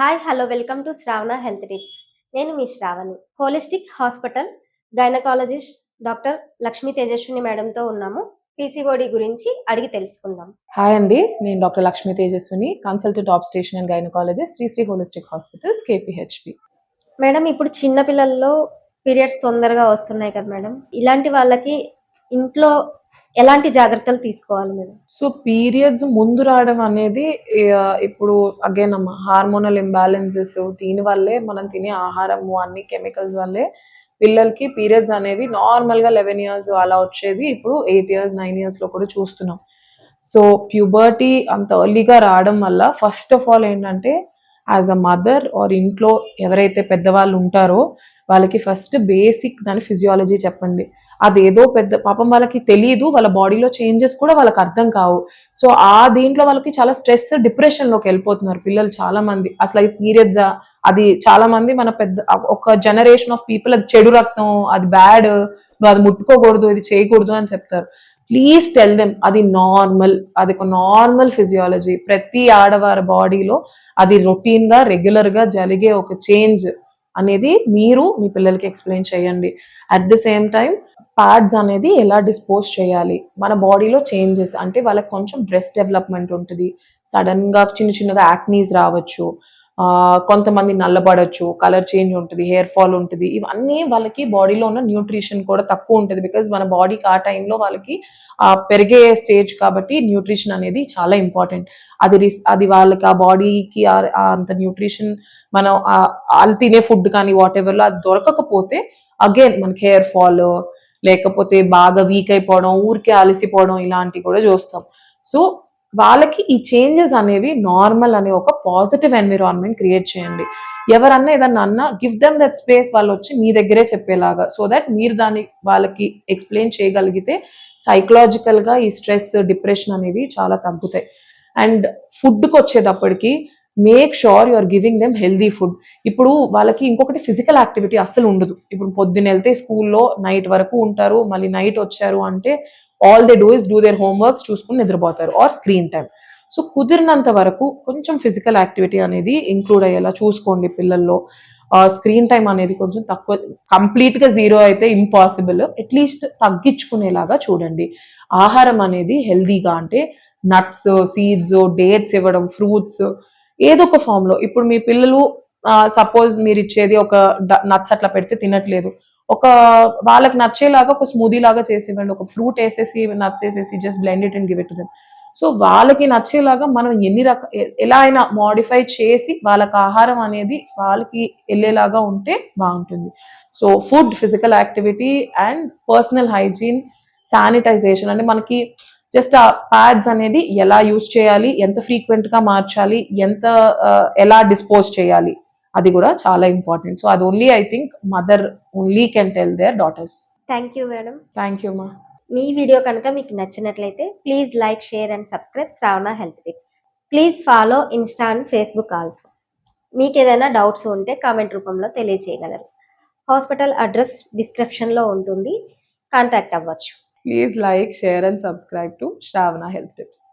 Hi hello welcome to Shravana health tips నేను మీ Shravani. Holistic hospital gynaecologist doctor Lakshmi Tejaswini మేడంతో ఉన్నాము. PCOD గురించి అడిగి తెలుసుకుందాం. హాయ్ అండి నేను doctor Lakshmi Tejaswini consultant obstetrician and gynaecologist Sri Sri holistic hospitals KPHB madam ఇప్పుడు చిన్న పిల్లల్లో పీరియడ్స్ తొందరగా వస్తున్నాయి కదా మేడం ఇలాంటి వాళ్ళకి ఇంట్లో ఎలాంటి జాగ్రత్తలు తీసుకోవాలి మేడం? సో పీరియడ్స్ ముందు రావడం అనేది ఇప్పుడు అగైన్ అమ్మ హార్మోనల్ ఇంబ్యాలెన్సెస్ దీని వల్లే మనం తినే ఆహారము అన్ని కెమికల్స్ వల్లే పిల్లలకి పీరియడ్స్ అనేవి నార్మల్గా లెవెన్ ఇయర్స్ అలా వచ్చేది ఇప్పుడు ఎయిట్ ఇయర్స్ నైన్ ఇయర్స్లో కూడా చూస్తున్నాం. సో ప్యూబర్టీ అంత ఎర్లీగా రావడం వల్ల ఫస్ట్ ఆఫ్ ఆల్ ఏంటంటే యాజ్ అ మదర్ ఆర్ ఇంట్లో ఎవరైతే పెద్దవాళ్ళు ఉంటారో వాళ్ళకి ఫస్ట్ బేసిక్ దాని ఫిజియాలజీ చెప్పండి. అదేదో పెద్ద పాపం వాళ్ళకి తెలియదు వాళ్ళ బాడీలో చేంజెస్ కూడా వాళ్ళకి అర్థం కావు. సో ఆ దీంట్లో వాళ్ళకి చాలా స్ట్రెస్ డిప్రెషన్లోకి వెళ్ళిపోతున్నారు పిల్లలు చాలా మంది అసలు అది పీరియడ్స్? అది చాలా మంది మన పెద్ద ఒక జనరేషన్ ఆఫ్ పీపుల్ అది చెడు రక్తం అది బ్యాడ్ నువ్వు అది ముట్టుకోకూడదు ఇది చేయకూడదు అని చెప్తారు. ప్లీజ్ టెల్ దెమ్ అది నార్మల్ అది ఒక నార్మల్ ఫిజియాలజీ. ప్రతి ఆడవారి బాడీలో అది రొటీన్గా రెగ్యులర్గా జరిగే ఒక చేంజ్ అనేది మీరు మీ పిల్లలకి ఎక్స్ప్లెయిన్ చేయండి. At the same time pads అనేది ఎలా డిస్పోజ్ చేయాలి? మన బాడీలో చేంజెస్ అంటే వాళ్ళకి కొంచెం బ్రెస్ట్ డెవలప్మెంట్ ఉంటుంది. సడన్గా చిన్న చిన్నగా యాక్నీస్ రావచ్చు. కొంతమంది నల్లబడచ్చు కలర్ చేంజ్ ఉంటుంది హెయిర్ ఫాల్ ఉంటుంది. ఇవన్నీ వాళ్ళకి బాడీలో ఉన్న న్యూట్రిషన్ కూడా తక్కువ ఉంటుంది బికాజ్ మన బాడీకి ఆ టైంలో వాళ్ళకి పెరిగే స్టేజ్ కాబట్టి న్యూట్రిషన్ అనేది చాలా ఇంపార్టెంట్ అది రిస్- అది వాళ్ళకి ఆ బాడీకి అంత న్యూట్రిషన్ మనం వాళ్ళు తినే ఫుడ్ కానీ వాట్ ఎవర్లో అది దొరకకపోతే అగైన్ మనకి హెయిర్ ఫాల్ లేకపోతే బాగా వీక్ అయిపోవడం ఊరికే అలసిపోవడం ఇలాంటివి కూడా చూస్తాం. సో వాళ్ళకి ఈ చేంజెస్ అనేవి నార్మల్ అనే ఒక పాజిటివ్ ఎన్విరాన్మెంట్ క్రియేట్ చేయండి. ఎవరన్నా ఏదన్నా అన్నా గివ్ దెమ్ దట్ స్పేస్ వాళ్ళు వచ్చి మీ దగ్గరే చెప్పేలాగా సో దట్ మీరు దాన్ని వాళ్ళకి ఎక్స్ప్లెయిన్ చేయగలిగితే సైకలాజికల్గా ఈ స్ట్రెస్ డిప్రెషన్ అనేవి చాలా తగ్గుతాయి. అండ్ ఫుడ్కి వచ్చేటప్పటికి make sure you are giving them healthy food ఇప్పుడు వాళ్ళకి ఇంకొకటి ఫిజికల్ యాక్టివిటీ అస్సలు ఉండదు. ఇప్పుడు పొద్దున్న వెళ్తే స్కూల్లో నైట్ వరకు ఉంటారు మళ్ళీ నైట్ వచ్చారు అంటే all they do is do their homeworks చూసుకుని నిద్రపోతారు ఆర్ స్క్రీన్ టైం సో కుదిరినంత వరకు కొంచెం ఫిజికల్ యాక్టివిటీ అనేది ఇంక్లూడ్ అయ్యేలా చూసుకోండి పిల్లల్లో. స్క్రీన్ టైం అనేది కొంచెం తక్కువ కంప్లీట్గా జీరో అయితే ఇంపాసిబుల్ అట్లీస్ట్ తగ్గించుకునేలాగా చూడండి. ఆహారం అనేది హెల్దీగా అంటే నట్స్ సీడ్స్ డేట్స్ ఇవ్వడం ఫ్రూట్స్ ఏదో ఒక ఫామ్లో. ఇప్పుడు మీ పిల్లలు సపోజ్ మీరు ఇచ్చేది ఒక నట్స్ అట్లా పెడితే తినట్లేదు. ఒక వాళ్ళకి నచ్చేలాగా ఒక స్మూదీ లాగా చేసి ఇవ్వండి ఒక ఫ్రూట్ వేసేసి నట్స్ వేసేసి just blend it and give it so వాళ్ళకి నచ్చేలాగా మనం ఎన్ని రక ఎలా అయినా మాడిఫై చేసి వాళ్ళకి ఆహారం అనేది వాళ్ళకి వెళ్ళేలాగా ఉంటే బాగుంటుంది. So food physical activity and personal hygiene sanitization అంటే మనకి జస్ట్ ఆ ప్యాడ్స్ అనేది ఎలా యూస్ చేయాలి ఎంత ఫ్రీక్వెంట్గా మార్చాలి ఎంత ఎలా డిస్పోజ్ చేయాలి అది కూడా చాలా ఇంపార్టెంట్ సో అది only I think mother only can tell their daughters thank you madam thank you మా మీ వీడియో కనుక మీకు నచ్చినట్లయితే please like share and subscribe Shravana health tips please follow Insta and Facebook also మీకు ఏదైనా doubts ఉంటే comment రూపంలో తెలియజేయగలరు హాస్పిటల్ అడ్రస్ డిస్క్రిప్షన్లో ఉంటుంది. కాంటాక్ట్ అవ్వచ్చు. Please like, share and subscribe to Shravana Health Tips.